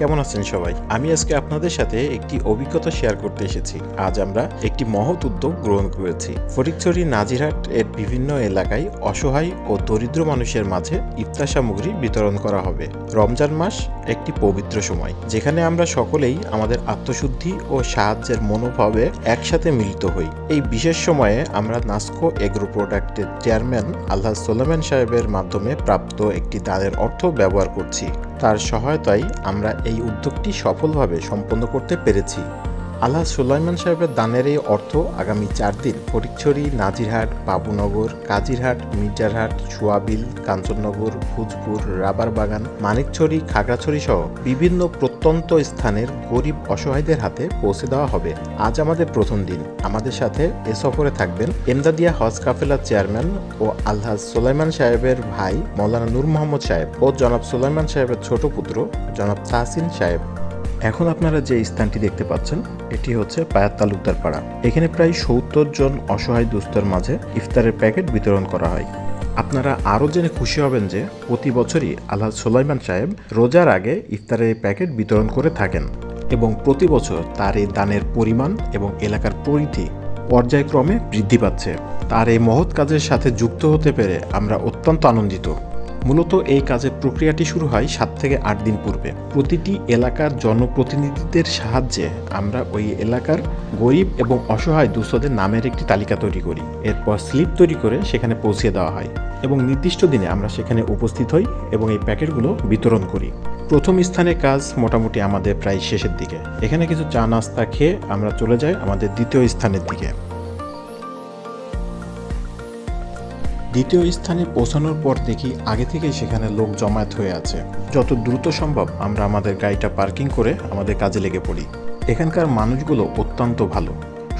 কেমন আছেন সবাই? আমি আজকে আপনাদের সাথে একটি অভিজ্ঞতা শেয়ার করতে এসেছি। আজ আমরা একটি মহৎ উদ্যোগ গ্রহণ করেছি। ফটিকছড়ি নাজিরহাট এর বিভিন্ন এলাকায় অসহায় ও দরিদ্র মানুষের মাঝে ইফতার সামগ্রী বিতরণ করা হবে। রমজান মাস একটি পবিত্র সময়, যেখানে আমরা সকলেই আমাদের আত্মশুদ্ধি ও সাহায্যের মনোভাবে একসাথে মিলিত হই। এই বিশেষ সময়ে আমরা নাস্কো এগ্রো প্রোডাক্টের চেয়ারম্যান আল্লাহ সোলেমান সাহেবের মাধ্যমে প্রাপ্ত একটি দানের অর্থ ব্যবহার করছি। তার সহায়তায় আমরা এই উদ্যোগটি সফলভাবে সম্পন্ন করতে পেরেছি। আল্লাহ সুলাইমান সাহেবের দানের এই অর্থ আগামী চার দিন ফটিকছড়ি, নাজিরহাট, বাবুনগর, কাজিরহাট, মির্জারহাট, সোয়াবিল, কাঞ্চননগর, ভুজপুর, রাবার বাগান, মানিকছড়ি, খাগড়াছড়ি সহ বিভিন্ন প্রত্যন্ত স্থানের গরিব অসহায়দের হাতে পৌঁছে দেওয়া হবে। আজ আমাদের প্রথম দিন। আমাদের সাথে এ সফরে থাকবেন এমদাদিয়া হজ কাফেলার চেয়ারম্যান ও আল্লাহ সুলাইমান সাহেবের ভাই মৌলানা নূর মোহাম্মদ সাহেব ও জনাব সুলাইমান সাহেবের ছোট পুত্র জনাব তাহসিন সাহেব। এখন আপনারা যে স্থানটি দেখতে পাচ্ছেন, এটি হচ্ছে পায়াত তালুকদার পাড়া। এখানে প্রায় সত্তর জন অসহায় দুস্থর মাঝে ইফতারের প্যাকেট বিতরণ করা হয়। আপনারা আরও জেনে খুশি হবেন যে প্রতি বছরই আল্লাহ সোলাইমান সাহেব রোজার আগে ইফতারের প্যাকেট বিতরণ করে থাকেন এবং প্রতি বছর তার এই দানের পরিমাণ এবং এলাকার পরিধি পর্যায়ক্রমে বৃদ্ধি পাচ্ছে। তার এই মহৎ কাজের সাথে যুক্ত হতে পেরে আমরা অত্যন্ত আনন্দিত। মূলত এই কাজের প্রক্রিয়াটি শুরু হয় সাত থেকে আট দিন পূর্বে। প্রতিটি এলাকার জনপ্রতিনিধিদের সাহায্যে আমরা ওই এলাকার গরিব এবং অসহায় দুস্থদের নামের একটি তালিকা তৈরি করি। এরপর স্লিপ তৈরি করে সেখানে পৌঁছে দেওয়া হয় এবং নির্দিষ্ট দিনে আমরা সেখানে উপস্থিত হই এবং এই প্যাকেটগুলো বিতরণ করি। প্রথম স্থানে কাজ মোটামুটি আমাদের প্রায় শেষের দিকে। এখানে কিছু চা নাস্তা খেয়ে আমরা চলে যাই আমাদের দ্বিতীয় স্থানের দিকে। দ্বিতীয় স্থানে পৌঁছানোর পর দেখি আগে থেকেই সেখানে লোক জমায়েত হয়ে আছে। যত দ্রুত সম্ভব আমরা আমাদের গাড়িটা পার্কিং করে আমাদের কাজে লেগে পড়ি। এখানকার মানুষগুলো অত্যন্ত ভালো।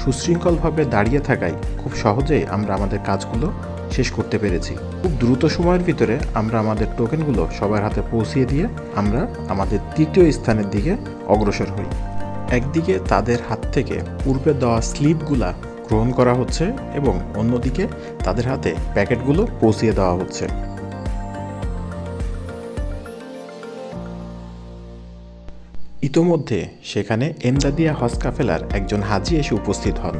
সুশৃঙ্খলভাবে দাঁড়িয়ে থাকায় খুব সহজেই আমরা আমাদের কাজগুলো শেষ করতে পেরেছি। খুব দ্রুত সময়ের ভিতরে আমরা আমাদের টোকেনগুলো সবার হাতে পৌঁছিয়ে দিয়ে আমরা আমাদের তৃতীয় স্থানের দিকে অগ্রসর হই। একদিকে তাদের হাত থেকে পূর্বে দেওয়া স্লিপগুলা গ্রহণ করা হচ্ছে এবং অন্যদিকে তাদের হাতে প্যাকেটগুলো পৌঁছিয়ে দেওয়া হচ্ছে। ইতোমধ্যে সেখানে এমদাদিয়া হজ কাফেলার একজন হাজি এসে উপস্থিত হন।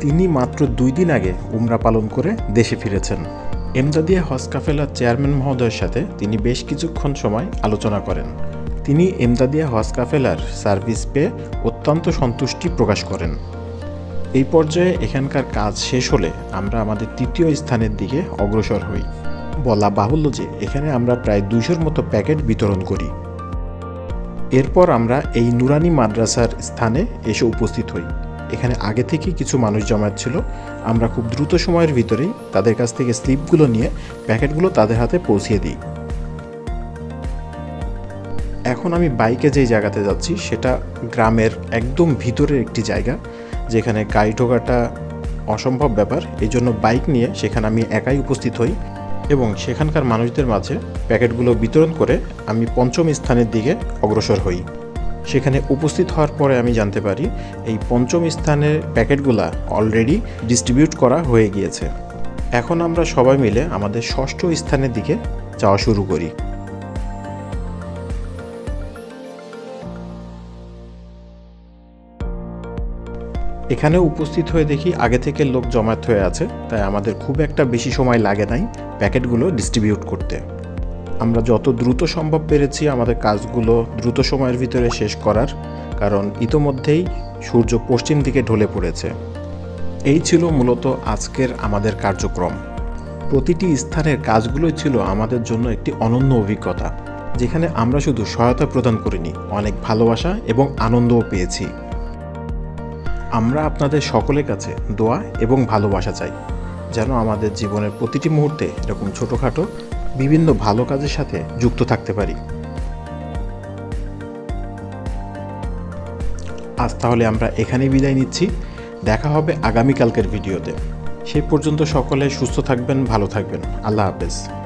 তিনি মাত্র দুই দিন আগে উমরা পালন করে দেশে ফিরেছেন। এমদাদিয়া হজ কাফেলার চেয়ারম্যান মহোদয়ের সাথে তিনি বেশ কিছুক্ষণ সময় আলোচনা করেন। তিনি এমদাদিয়া হজ কাফেলার সার্ভিস পেয়ে অত্যন্ত সন্তুষ্টি প্রকাশ করেন। এই পর্যায়ে এখানকার কাজ শেষ হলে আমরা আমাদের তৃতীয় স্থানের দিকে অগ্রসর হই। বলা বাহুল্য যে এখানে আমরা প্রায় দুইশোর মতো প্যাকেট বিতরণ করি। এরপর আমরা এই নুরানি মাদ্রাসার স্থানে এসে উপস্থিত হই। এখানে আগে থেকে কিছু মানুষ জমায়েত ছিল। আমরা খুব দ্রুত সময়ের ভিতরেই তাদের কাছ থেকে স্লিপগুলো নিয়ে প্যাকেটগুলো তাদের হাতে পৌঁছিয়ে দিই। এখন আমি বাইকে যেই জায়গাতে যাচ্ছি, সেটা গ্রামের একদম ভিতরের একটি জায়গা। যেখানে গাড়ি ঢোকাটা অসম্ভব ব্যাপার, এই জন্য বাইক নিয়ে সেখানে আমি একাই উপস্থিত হই এবং সেখানকার মানুষদের মাঝে প্যাকেটগুলো বিতরণ করে আমি পঞ্চম স্থানের দিকে অগ্রসর হই। সেখানে উপস্থিত হওয়ার পরে আমি জানতে পারি, এই পঞ্চম স্থানের প্যাকেটগুলা অলরেডি ডিস্ট্রিবিউট করা হয়ে গিয়েছে। এখন আমরা সবাই মিলে আমাদের ষষ্ঠ স্থানের দিকে যাওয়া শুরু করি। এখানে উপস্থিত হয়ে দেখি আগে থেকে লোক জমায়েত হয়ে আছে, তাই আমাদের খুব একটা বেশি সময় লাগে নাই প্যাকেটগুলো ডিস্ট্রিবিউট করতে। আমরা যত দ্রুত সম্ভব পেরেছি আমাদের কাজগুলো দ্রুত সময়ের ভিতরে শেষ করার, কারণ ইতোমধ্যেই সূর্য পশ্চিম দিকে ঢলে পড়েছে। এই ছিল মূলত আজকের আমাদের কার্যক্রম। প্রতিটি স্থানের কাজগুলোই ছিল আমাদের জন্য একটি অনন্য অভিজ্ঞতা, যেখানে আমরা শুধু সহায়তা প্রদান করিনি, অনেক ভালোবাসা এবং আনন্দও পেয়েছি। আমরা আপনাদের সকলের কাছে দোয়া এবং ভালোবাসা চাই, যেন আমাদের জীবনের প্রতিটি মুহূর্তে এরকম ছোটোখাটো, বিভিন্ন ভালো কাজের সাথে যুক্ত থাকতে পারি। আজ তাহলে আমরা এখানেই বিদায় নিচ্ছি। দেখা হবে আগামীকালকের ভিডিওতে। সেই পর্যন্ত সকলে সুস্থ থাকবেন, ভালো থাকবেন। আল্লাহ হাফেজ।